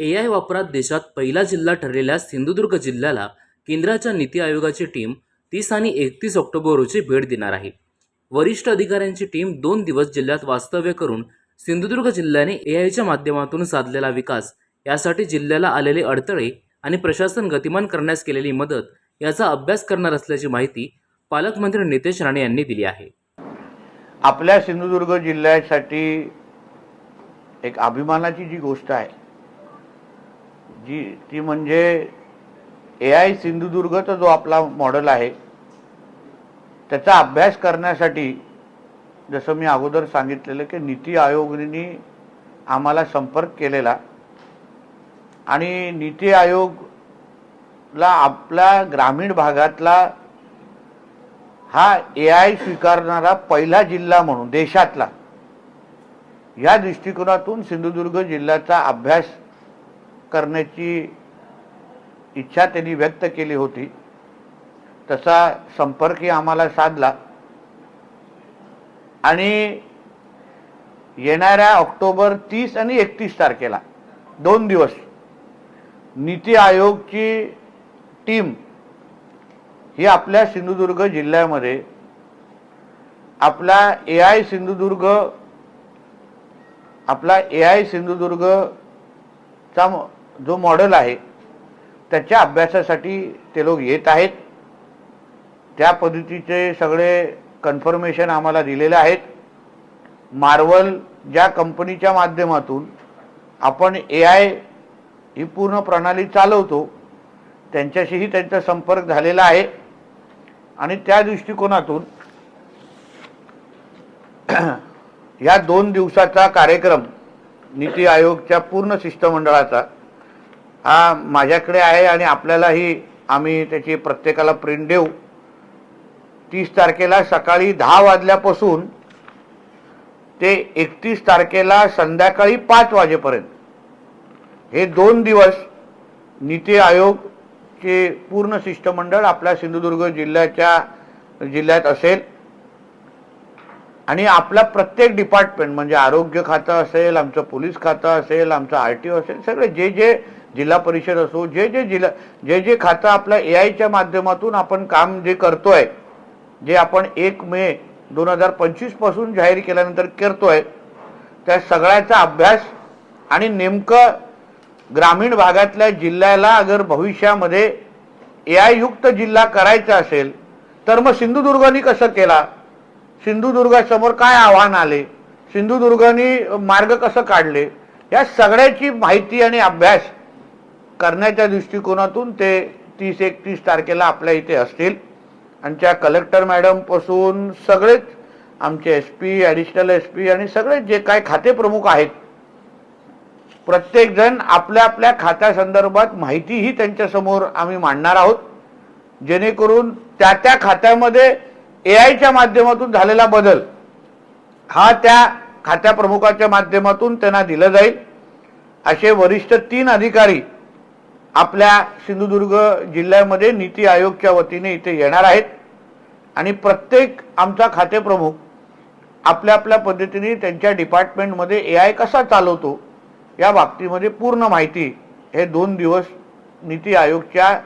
ए I वापरात देशात पहिला जिल्हा ठरलेल्या सिंधुदुर्ग जिल्ह्याला केंद्राच्या नीती आयोगाची टीम तीस आणि एकतीस ऑक्टोबर रोजी भेट देणार आहे. वरिष्ठ अधिकाऱ्यांची टीम दोन दिवस जिल्ह्यात वास्तव्य करून सिंधुदुर्ग जिल्ह्याने ए आयच्या माध्यमातून साधलेला विकास यासाठी जिल्ह्याला आलेले अडथळे आणि प्रशासन गतिमान करण्यास केलेली मदत याचा अभ्यास करणार असल्याची माहिती पालकमंत्री नितेश राणे यांनी दिली आहे. आपल्या सिंधुदुर्ग जिल्ह्यासाठी एक अभिमानाची जी गोष्ट आहे जी ती म्हणजे ए आय सिंधुदुर्गचा जो आपला मॉडेल आहे त्याचा अभ्यास करण्यासाठी जसं मी अगोदर सांगितलेलं की नीती आयोगाने आम्हाला संपर्क केलेला आणि नीती आयोगला आपल्या ग्रामीण भागातला हा ए आय स्वीकारणारा पहिला जिल्हा म्हणून देशातला या दृष्टिकोनातून सिंधुदुर्ग जिल्ह्याचा अभ्यास करण्याची इच्छा त्यांनी व्यक्त केली होती. तसा संपर्कही आम्हाला साधला. आणि येणाऱ्या ऑक्टोबर तीस आणि एकतीस तारखेला दोन दिवस नीती आयोगची टीम ही आपल्या सिंधुदुर्ग जिल्ह्यामध्ये आपला ए आय सिंधुदुर्ग आपला ए आय सिंधुदुर्गचा जो मॉडेल आहे त्याच्या अभ्यासासाठी ते लोक येत आहेत. त्या पद्धतीचे सगळे कन्फर्मेशन आम्हाला दिलेले आहेत. मार्वल ज्या कंपनीच्या माध्यमातून आपण ए आय ही पूर्ण प्रणाली चालवतो त्यांच्याशीही त्यांचा संपर्क झालेला आहे. आणि त्या दृष्टिकोनातून या दोन दिवसाचा कार्यक्रम नीती आयोगच्या पूर्ण शिष्टमंडळाचा हा माझ्याकडे आहे आणि आपल्यालाही आम्ही त्याची प्रत्येकाला प्रिंट देऊ. तीस तारखेला सकाळी दहा वाजल्यापासून ते एकतीस तारखेला संध्याकाळी पाच वाजेपर्यंत. हे दोन दिवस नीती आयोगचे पूर्ण शिष्टमंडळ आपल्या सिंधुदुर्ग जिल्ह्याच्या जिल्ह्यात असेल. आणि आपला प्रत्येक डिपार्टमेंट म्हणजे आरोग्य खातं असेल आमचं पोलीस खातं असेल आमचं आर टी ओ असेल सगळे जे जे जिल्हा परिषद असो जे जे जिल्हा जे जे खातं आपल्या ए आयच्या माध्यमातून आपण काम जे करतोय जे आपण एक मे दोन हजार पंचवीसपासून जाहीर केल्यानंतर करतोय त्या सगळ्याचा अभ्यास आणि नेमकं ग्रामीण भागातल्या जिल्ह्याला अगर भविष्यामध्ये ए आय युक्त जिल्हा करायचा असेल तर मग सिंधुदुर्गाने कसं केला? सिंधुदुर्गासमोर काय आव्हान आले? सिंधुदुर्गाने मार्ग कसं काढले? या सगळ्याची माहिती आणि अभ्यास करण्याच्या दृष्टिकोनातून ते तीस एकतीस तारखेला आपल्या इथे असतील. आणि त्या कलेक्टर मॅडमपासून सगळेच आमचे S P additional S P आणि सगळे जे काय खाते प्रमुख आहेत प्रत्येकजण आपल्या आपल्या खात्यासंदर्भात माहितीही त्यांच्यासमोर आम्ही मांडणार आहोत. जेणेकरून त्या त्या खात्यामध्ये ए आयच्या माध्यमातून झालेला बदल हा त्या खात्या प्रमुखाच्या माध्यमातून त्यांना दिलं जाईल. असे वरिष्ठ तीन अधिकारी आपल्या सिंधुदुर्ग जिल्ह्यामध्ये नीती आयोगच्या वतीने इथे येणार आहेत. आणि प्रत्येक आमचा खातेप्रमुख आपल्या आपल्या पद्धतीने त्यांच्या डिपार्टमेंटमध्ये ए आय कसा चालवतो या बाबतीमध्ये पूर्ण माहिती हे दोन दिवस नीती आयोगच्या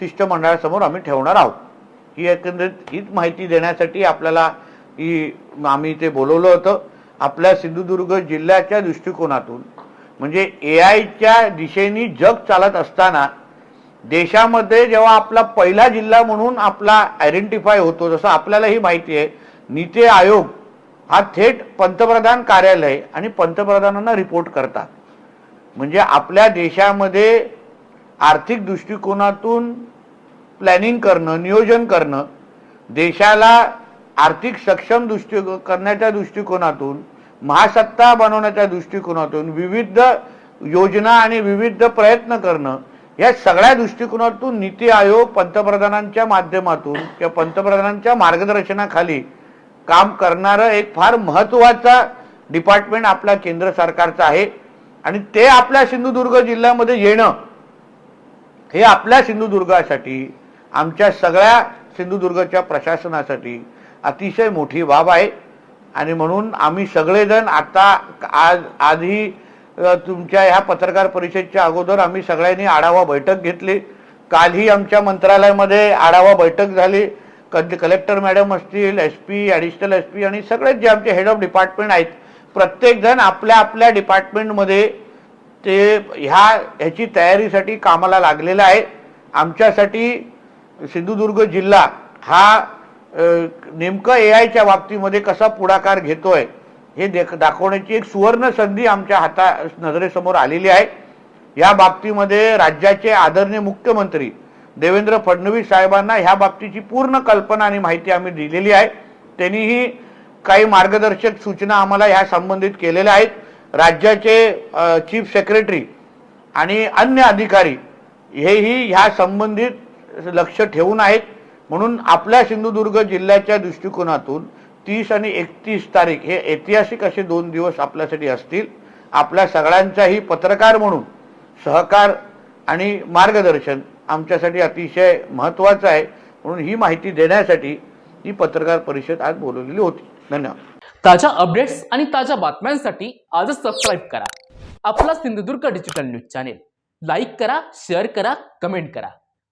शिष्टमंडळासमोर आम्ही ठेवणार आहोत. ही एकंदरीत हीच माहिती देण्यासाठी आपल्याला ही आम्ही ते बोलवलं होतं. आपल्या सिंधुदुर्ग जिल्ह्याच्या दृष्टिकोनातून म्हणजे ए आयच्या दिशेने जग चालत असताना देशामध्ये जेव्हा आपला पहिला जिल्हा म्हणून आपला आयडेंटिफाय होतो जसं आपल्यालाही माहिती आहे नीती आयोग हा थेट पंतप्रधान कार्यालय आणि पंतप्रधानांना रिपोर्ट करतात. म्हणजे आपल्या देशामध्ये आर्थिक दृष्टिकोनातून प्लॅनिंग करणं नियोजन करणं देशाला आर्थिक सक्षम दृष्टी करण्याच्या दृष्टिकोनातून महासत्ता बनवण्याच्या दृष्टिकोनातून विविध योजना आणि विविध प्रयत्न करणं या सगळ्या दृष्टिकोनातून नीती आयोग पंतप्रधानांच्या माध्यमातून किंवा पंतप्रधानांच्या मार्गदर्शनाखाली काम करणारं एक फार महत्त्वाचा डिपार्टमेंट आपल्या केंद्र सरकारचं आहे. आणि ते आपल्या सिंधुदुर्ग जिल्ह्यामध्ये येणं हे आपल्या सिंधुदुर्गासाठी आमच्या सगळ्या सिंधुदुर्गच्या प्रशासनासाठी अतिशय मोठी बाब आहे. आणि म्हणून आम्ही सगळेजण आता आज आधी तुमच्या ह्या पत्रकार परिषदच्या अगोदर आम्ही सगळ्यांनी आढावा बैठक घेतली. कालही आमच्या मंत्रालयामध्ये आढावा बैठक झाली. कधी कलेक्टर मॅडम असतील S P additional S P आणि सगळेच जे आमचे हेड ऑफ डिपार्टमेंट आहेत प्रत्येकजण आपल्या आपल्या डिपार्टमेंटमध्ये ते ह्या ह्याची तयारीसाठी कामाला लागलेला आहे. आमच्यासाठी सिंधुदुर्ग जिल्हा हा नेमकं ए आयच्या बाबतीमध्ये कसा पुढाकार घेतोय हे देख दाखवण्याची एक सुवर्ण संधी आमच्या हाता नजरेसमोर आलेली आहे. या बाबतीमध्ये राज्याचे आदरणीय मुख्यमंत्री देवेंद्र फडणवीस साहेबांना ह्या बाबतीची पूर्ण कल्पना आणि माहिती आम्ही दिलेली आहे. त्यांनीही काही मार्गदर्शक सूचना आम्हाला ह्या संबंधित केलेल्या आहेत. राज्याचे चीफ सेक्रेटरी आणि अन्य अधिकारी हेही ह्या संबंधित लक्ष ठेवून आहेत. म्हणून आपल्या सिंधुदुर्ग जिल्ह्याच्या दृष्टिकोनातून तीस आणि एकतीस तारीख हे ऐतिहासिक असे दोन दिवस आपल्यासाठी असतील. आपल्या सगळ्यांचाही पत्रकार म्हणून सहकार आणि मार्गदर्शन आमच्यासाठी अतिशय महत्त्वाचं आहे. म्हणून ही माहिती देण्यासाठी ही पत्रकार परिषद आज बोलवलेली होती. धन्यवाद. ताज्या अपडेट्स आणि ताज्या बातम्यांसाठी आजच सबस्क्राईब करा. आपला Sindhudurg digital news channel like करा शेअर करा कमेंट करा.